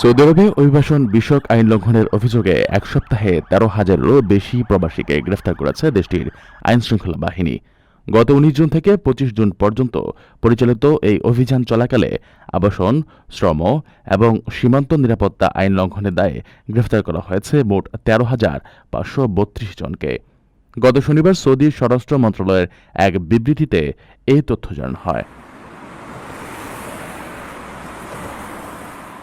Saudi আরবে অভিবাসন বিষয়ক আইন লঙ্ঘনের অভিযোগে এক সপ্তাহে তেরো হাজারেরও বেশি প্রবাসীকে গ্রেফতার করেছে দেশটির আইন শৃঙ্খলা বাহিনী। গত উনিশ জুন থেকে পঁচিশ জুন পর্যন্ত পরিচালিত এই অভিযান চলাকালে আবাসন, শ্রম এবং সীমান্ত নিরাপত্তা আইন লঙ্ঘনের দায়ে গ্রেফতার করা হয়েছে মোট তেরো হাজার পাঁচশো বত্রিশ জনকে। গত শনিবার সৌদির স্বরাষ্ট্র মন্ত্রণালয়ের এক বিবৃতিতে এই তথ্য জানানো হয়।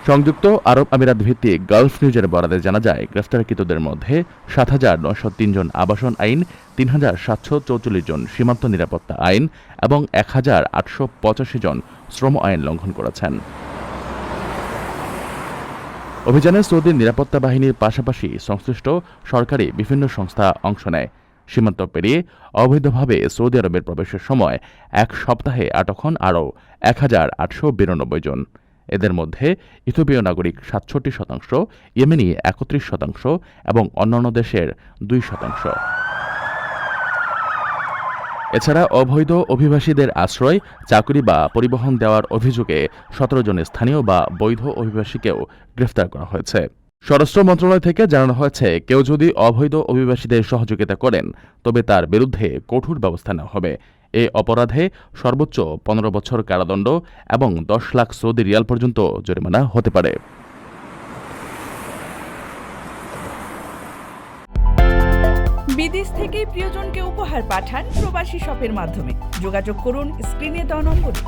সংযুক্ত আরব আমিরাত ভিত্তিক গালফ নিউজের বরাদে জানা যায়, গ্রেফতারকৃতদের মধ্যে সাত হাজার নশো জন আবাসন আইন, তিন হাজার সাতশো চৌচল্লিশ জন সীমান্ত নিরাপত্তা আইন এবং এক হাজার আটশো পঁচাশি জন শ্রম আইন লঙ্ঘন করেছেন। অভিযানে সৌদির নিরাপত্তা বাহিনীর পাশাপাশি সংশ্লিষ্ট সরকারি বিভিন্ন সংস্থা অংশ নেয়। সীমান্ত পেরিয়ে অবৈধভাবে সৌদি আরবের প্রবেশের সময় এক সপ্তাহে আটক হন আরও এক হাজার আটশো বিরানব্বই জন। এদের মধ্যে ইথিওপীয় নাগরিক সাতষট্টি শতাংশ, ইয়েমেনি একত্রিশ শতাংশ এবং অন্যান্য দেশের দুই শতাংশ। এছাড়া অবৈধ অভিবাসীদের আশ্রয়, চাকরি বা পরিবহন দেওয়ার অভিযোগে সতেরো জন স্থানীয় বা বৈধ অভিবাসীকেও গ্রেফতার করা হয়েছে। স্বরাষ্ট্র মন্ত্রণালয় থেকে জানানো হয়েছে, কেউ যদি অবৈধ অভিবাসীদের সহযোগিতা করেন, তবে তার বিরুদ্ধে কঠোর ব্যবস্থা নেওয়া হবে। এ অপরাধে সর্বোচ্চ পনেরো বছর কারাদণ্ড এবং দশ লাখ সৌদি রিয়াল পর্যন্ত জরিমানা হতে পারে। বিদেশ থেকে প্রিয়জনকে উপহার পাঠান প্রবাসী শপের মাধ্যমে। যোগাযোগ করুন স্ক্রিনে দেওয়া নম্বরে।